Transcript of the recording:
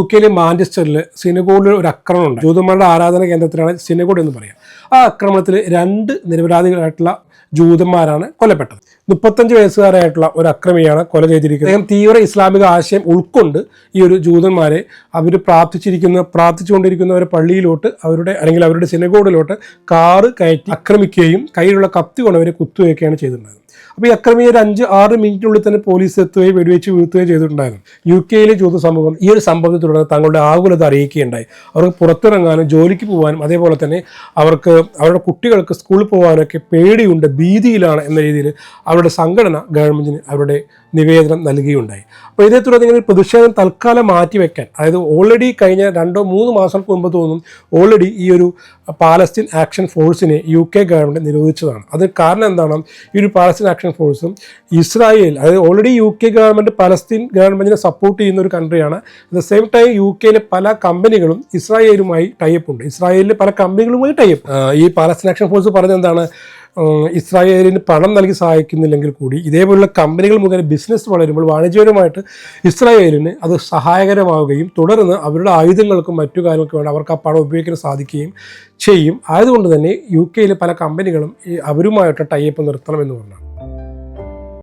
U കെയിലെ മാഞ്ചസ്റ്ററിൽ സിനഗോഡിൽ ഒരു ആക്രമണം ഉണ്ട് ജൂതന്മാരുടെ ആരാധന കേന്ദ്രത്തിലാണ് സിനഗോഡ് എന്ന് പറയാം. ആ ആക്രമണത്തിൽ രണ്ട് നിരപരാധികളായിട്ടുള്ള ജൂതന്മാരാണ് കൊല്ലപ്പെട്ടത്. മുപ്പത്തഞ്ച് വയസ്സുകാരായിട്ടുള്ള ഒരു അക്രമിയാണ് കൊല ചെയ്തിരിക്കുന്നത്. അദ്ദേഹം തീവ്ര ഇസ്ലാമിക ആശയം ഉൾക്കൊണ്ട് ഈ ഒരു ജൂതന്മാരെ അവർ പ്രാർത്ഥിച്ചിരിക്കുന്ന പ്രാർത്ഥിച്ചുകൊണ്ടിരിക്കുന്ന ഒരു പള്ളിയിലോട്ട് അവരുടെ അല്ലെങ്കിൽ അവരുടെ സിനഗോഡിലോട്ട് കാറ് കയറ്റി ആക്രമിക്കുകയും കയ്യിലുള്ള കത്തി കൊണ്ട് അവരെ കുത്തുകയൊക്കെയാണ് ചെയ്തിട്ടുണ്ടായത് അപ്പോൾ ഈ അക്രമി ഒരു അഞ്ച് ആറ് മിനിറ്റിനുള്ളിൽ തന്നെ പോലീസ് എത്തുകയും വെടിവെച്ച് വീഴ്ത്തുകയും ചെയ്തിട്ടുണ്ടായിരുന്നു. യു കെയിലെ ജൂത സമൂഹം ഈ ഒരു സംഭവത്തെ തുടർന്ന് തങ്ങളുടെ ആകുലത അറിയിക്കുകയുണ്ടായി. അവർക്ക് പുറത്തിറങ്ങാനും ജോലിക്ക് പോകാനും അതേപോലെ തന്നെ അവർക്ക് അവരുടെ കുട്ടികൾക്ക് സ്കൂളിൽ പോകാനൊക്കെ പേടിയുണ്ട് ഭീതിയിലാണ് എന്ന രീതിയിൽ അവരുടെ സംഘടന ഗവൺമെന്റിന് അവരുടെ നിവേദനം നൽകുകയുണ്ടായി. അപ്പോൾ ഇതേ തുടർന്ന് ഇങ്ങനെ പ്രതിഷേധം തൽക്കാലം മാറ്റിവെക്കാൻ അതായത് ഓൾറെഡി കഴിഞ്ഞ രണ്ടോ മൂന്ന് മാസം മുമ്പ് തോന്നും ഓൾറെഡി ഈ ഒരു പാലസ്തീൻ ആക്ഷൻ ഫോഴ്സിനെ യു കെ ഗവൺമെന്റ് നിരോധിച്ചതാണ്. അത് കാരണം എന്താണ്? ഈ ഒരു പാലസ്തീൻ ആക്ഷൻ ഫോഴ്സും ഇസ്രായേൽ അതായത് already U K government Palestine ഗവൺമെന്റിനെ സപ്പോർട്ട് ചെയ്യുന്ന ഒരു കൺട്രിയാണ് at the same time U കെയിലെ പല കമ്പനികളും ഇസ്രായേലുമായി ടൈപ്പ് ഉണ്ട്. ഇസ്രായേലിലെ പല കമ്പനികളുമായി ടൈപ്പ് ഈ പാലസ്തീൻ ആക്ഷൻ ഫോഴ്സ് പറഞ്ഞത് എന്താണ്? ഇസ്രായേലിന് പണം നൽകി സഹായിക്കുന്നില്ലെങ്കിൽ കൂടി ഇതേപോലുള്ള കമ്പനികൾ മുഖേന ബിസിനസ് വളരുമ്പോൾ വാണിജ്യപരമായിട്ട് ഇസ്രായേലിന് അത് സഹായകരമാവുകയും തുടർന്ന് അവരുടെ ആയുധങ്ങൾക്കും മറ്റു കാര്യങ്ങൾക്കും വേണ്ടി അവർക്ക് ആ പണം ഉപയോഗിക്കാൻ സാധിക്കുകയും ചെയ്യും. ആയതുകൊണ്ട് തന്നെ യു കെയിലെ പല കമ്പനികളും അവരുമായിട്ട് ടൈപ്പ് നിർത്തണം എന്ന് പറഞ്ഞാണ്.